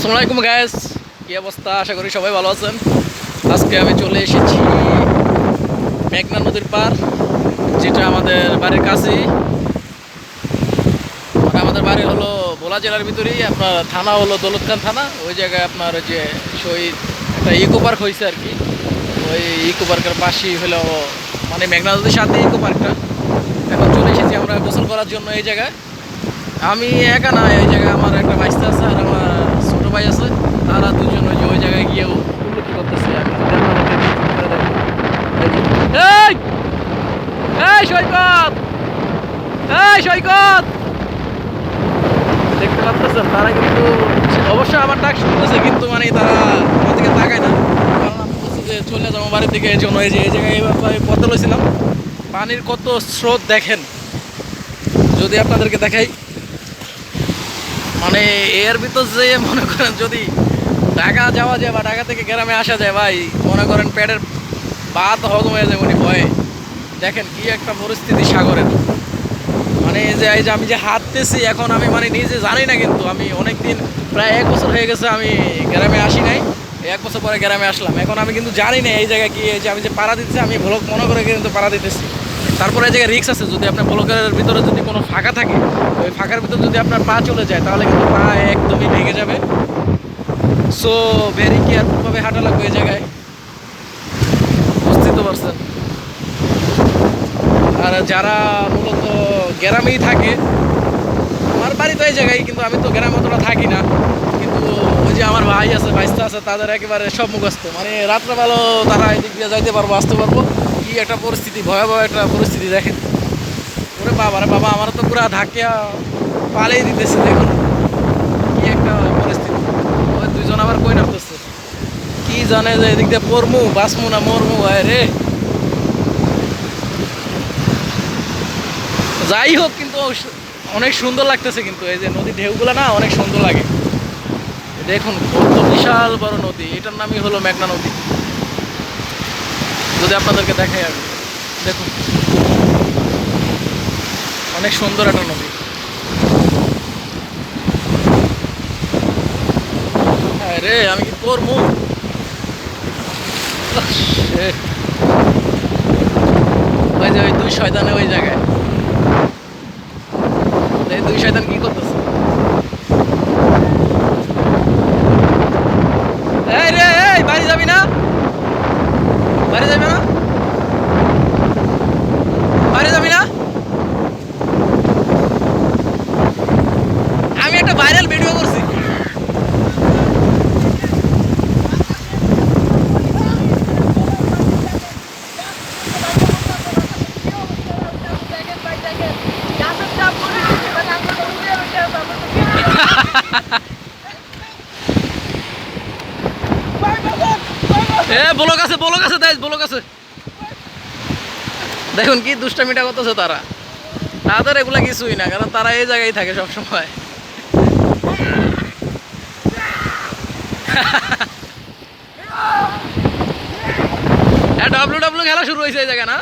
আসসালামু আলাইকুম গ্যাস কি অবস্থা? আশা করি সবাই ভালো আছেন। আজকে আমি চলে এসেছি মেঘনা নদীর পার যেটা আমাদের বাড়ির কাছেই। আমাদের বাড়ি হলো ভোলা জেলার ভিতরেই, আপনার থানা হলো দৌলতখান থানা। ওই জায়গায় আপনার ওই যে শহীদ, একটা ইকো পার্ক হয়েছে আর কি। ওই ইকো পার্কের পাশেই হলো মানে মেঘনা নদীর সাথে ইকো পার্কটা। এখন চলে এসেছি আমরা গোসল করার জন্য এই জায়গায়। আমি একা না, এই জায়গায় আমার একটা বাইস্তা আছে আর আমার ছোট ভাই আছে তারা দুজন ওই যে ওই জায়গায় গিয়ে উন্নতি করতেছে আমি যদি আপনাদেরকে একটু করে দেখাই। এই যে- এই সৈকত! এই সৈকত! দেখতে পাচ্ছেন তারা কিন্তু অবশ্যই আমার ডাক শুনতেছে, কিন্তু মানে তারা আমার দিকে তাকায় না। চলে যাব বাড়ির দিকে, এই জন্য এই যে, এই জায়গায় পথে লইছিলাম। পানির কত স্রোত দেখেন। যদি আপনাদেরকে দেখাই মানে এর ভিতর যে মনে করেন যদি ঢাকা যাওয়া যায় বা ঢাকা থেকে গ্রামে আসা যায়, ভাই, মনে করেন পেটের বাত হজম হয়ে যায় উনি দেখেন কি একটা পরিস্থিতি সাগরের। মানে এই যে এই যে আমি যে হাঁটতেছি, এখন আমি মানে নিজে জানি না কিন্তু, আমি অনেক দিন প্রায় এক বছর হয়ে গেছে আমি গ্রামে আসি নাই। এক বছর পরে গ্রামে আসলাম। এখন আমি কিন্তু জানি না এই জায়গায় কি, এই যে আমি যে পাড়া দিতেছি, আমি ভ্লগ মনে করে কিন্তু পাড়া দিতেছি। তারপরে এই জায়গায় রিক্স আছে, যদি আপনার ব্লকের ভিতরে যদি কোনো ফাঁকা থাকে ওই ফাঁকার ভিতরে যদি আপনার পা চলে যায়, তাহলে কিন্তু পা একদমই ভেঙে যাবে। সো ভেরি কেয়ারফুলভাবে হাঁটা লাগবে এই জায়গায়। আর যারা মূলত গ্রামেই থাকে, আমার বাড়ি তো এই জায়গায়, কিন্তু আমি তো গ্রামে অতটা থাকি না। কিন্তু ওই যে আমার ভাই আছে, ভাইস্তা আছে, তাদের একেবারে সব মুখস্থ। মানে রাত্রেবেলা তারা এদিক দিয়ে যাইতে পারব, আসতে পারব। কি একটা পরিস্থিতি, ভয়াবহ একটা পরিস্থিতি, দেখেন। ওরে বাবা রে বাবা আমার তো পুরা ধাকিয়া পালিয়ে দিতেছে, দেখুন। কি একটা পরিস্থিতি। ওই দুজন আবার কই নামতেছে? কি জানে যে এদিক দিয়ে পড়মু বাসমু না মরমু, ভাই রে। যাই হোক কিন্তু অনেক সুন্দর লাগতেছে কিন্তু, এই যে নদীর ঢেউগুলো না অনেক সুন্দর লাগে। দেখুন, কত বিশাল বড় নদী, এটার নামই হলো মেঘনা নদী। যদি আপনাদেরকে দেখাই আমি দেখুন। অনেক সুন্দর একটা নদী। হ্যাঁ রে, আমি কি করব? ওই যে ওই দুই শয়তানে ওই জায়গায়। দুই শয়তান কি করতেছে এই রে এই বাড়ি যাবি না বাড়ি যাবি না বাড়ি যাবি না আমি একটা ভাইরাল ভিডিও করছি আছে দেখুন কি দুষ্টামিটা করতেছে তারা। তাদের এগুলা কিছুই না, কারণ তারা এই জায়গায় থাকে সব সময় ডাব্লু ডাব্লু খেলা শুরু হয়েছে এই জায়গা না?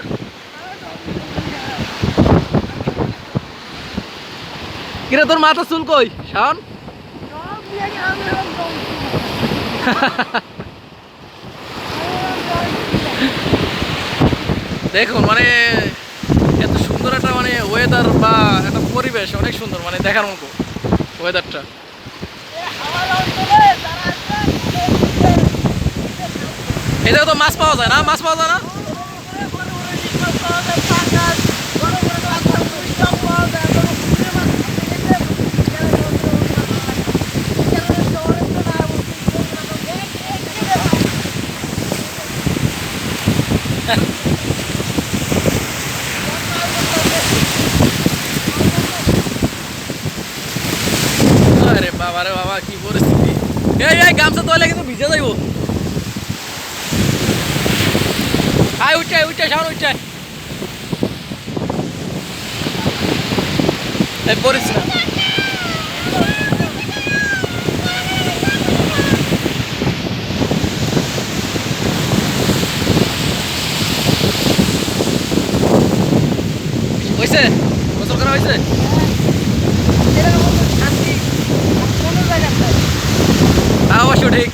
কিরে, তোর মাথা চুল কই? শাওন? দেখুন মানে এত সুন্দর একটা মানে ওয়েদার বা একটা পরিবেশ অনেক সুন্দর মানে দেখার মতো ওয়েদারটা জায়গায় তো, মাছ পাওয়া যায় না? মাছ পাওয়া যায় না? আরে বাবা রে বাবা, কি পরিস্থিতি? এই এই, গামছা তোলে কিন্তু ভিজে যাইব। আয়, উঠে উঠে সামনে উঠে। এই পরিস হয়েছে? গোসল করা হয়েছে? কোনো জায়গা অবশ্য ঠিক।